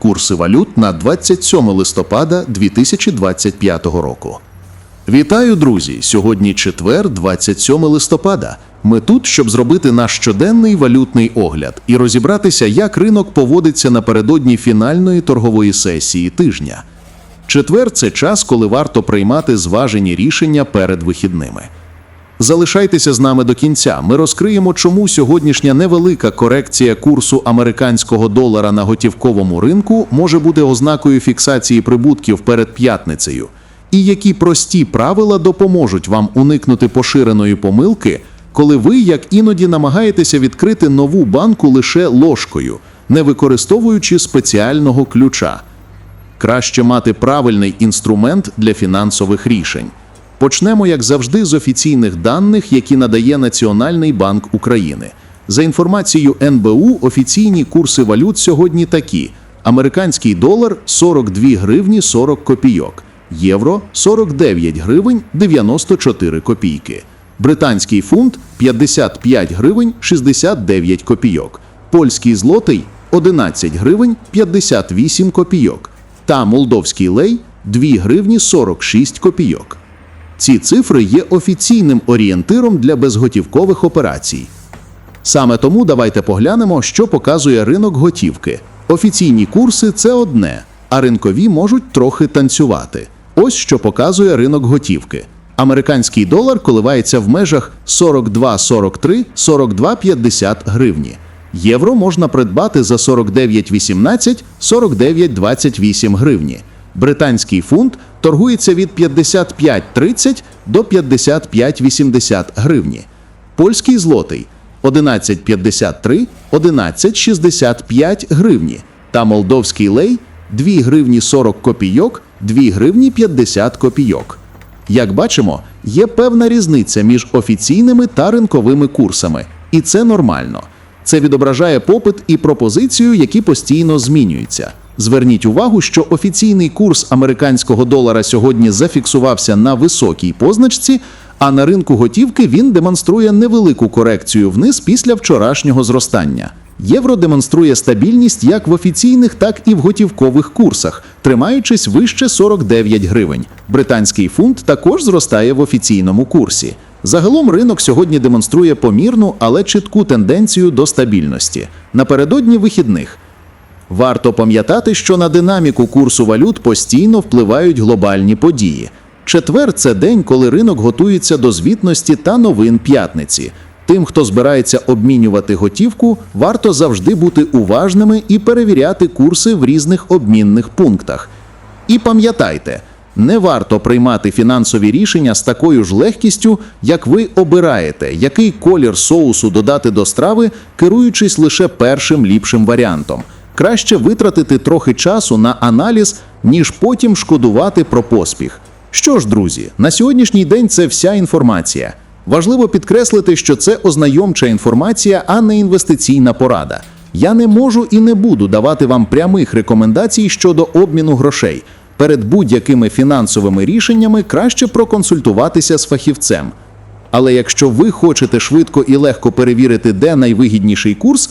Курси валют на 27 листопада 2025 року. Вітаю, друзі! Сьогодні четвер, 27 листопада. Ми тут, щоб зробити наш щоденний валютний огляд і розібратися, як ринок поводиться напередодні фінальної торгової сесії тижня. Четвер це час, коли варто приймати зважені рішення перед вихідними. Залишайтеся з нами до кінця. Ми розкриємо, чому сьогоднішня невелика корекція курсу американського долара на готівковому ринку може бути ознакою фіксації прибутків перед п'ятницею, і які прості правила допоможуть вам уникнути поширеної помилки, коли ви, як іноді, намагаєтеся відкрити нову банку лише ложкою, не використовуючи спеціального ключа. Краще мати правильний інструмент для фінансових рішень. Почнемо, як завжди, з офіційних даних, які надає Національний банк України. За інформацією НБУ, офіційні курси валют сьогодні такі: американський долар 42 гривні 40 копійок, євро 49 гривень 94 копійки, британський фунт 55 гривень 69 копійок, польський злотий 11 гривень 58 копійок. Та молдовський лей 2 гривні 46 копійок. Ці цифри є офіційним орієнтиром для безготівкових операцій. Саме тому давайте поглянемо, що показує ринок готівки. Офіційні курси це одне, а ринкові можуть трохи танцювати. Ось що показує ринок готівки. Американський долар коливається в межах 42,43 42,50 гривні. Євро можна придбати за 49,18 49,28 гривні. Британський фунт торгується від 55,30 до 55,80 гривні. Польський злотий 11,53 11,65 гривні. Та молдовський лей 2 гривні 40 копійок 2 гривні 50 копійок. Як бачимо, є певна різниця між офіційними та ринковими курсами, і це нормально. Це відображає попит і пропозицію, які постійно змінюються. Зверніть увагу, що офіційний курс американського долара сьогодні зафіксувався на високій позначці, а на ринку готівки він демонструє невелику корекцію вниз після вчорашнього зростання. Євро демонструє стабільність як в офіційних, так і в готівкових курсах, тримаючись вище 49 гривень. Британський фунт також зростає в офіційному курсі. Загалом ринок сьогодні демонструє помірну, але чітку тенденцію до стабільності. Напередодні вихідних Варто пам'ятати, що на динаміку курсу валют постійно впливають глобальні події. Четвер це день, коли ринок готується до звітності та новин п'ятниці. Тим, хто збирається обмінювати готівку, варто завжди бути уважними і перевіряти курси в різних обмінних пунктах. І пам'ятайте, не варто приймати фінансові рішення з такою ж легкістю, як ви обираєте, який колір соусу додати до страви, керуючись лише першим ліпшим варіантом. Краще витратити трохи часу на аналіз, ніж потім шкодувати про поспіх. Що ж, друзі, на сьогоднішній день це вся інформація. Важливо підкреслити, що це ознайомча інформація, а не інвестиційна порада. Я не можу і не буду давати вам прямих рекомендацій щодо обміну грошей. Перед будь-якими фінансовими рішеннями краще проконсультуватися з фахівцем. Але якщо ви хочете швидко і легко перевірити, де найвигідніший курс,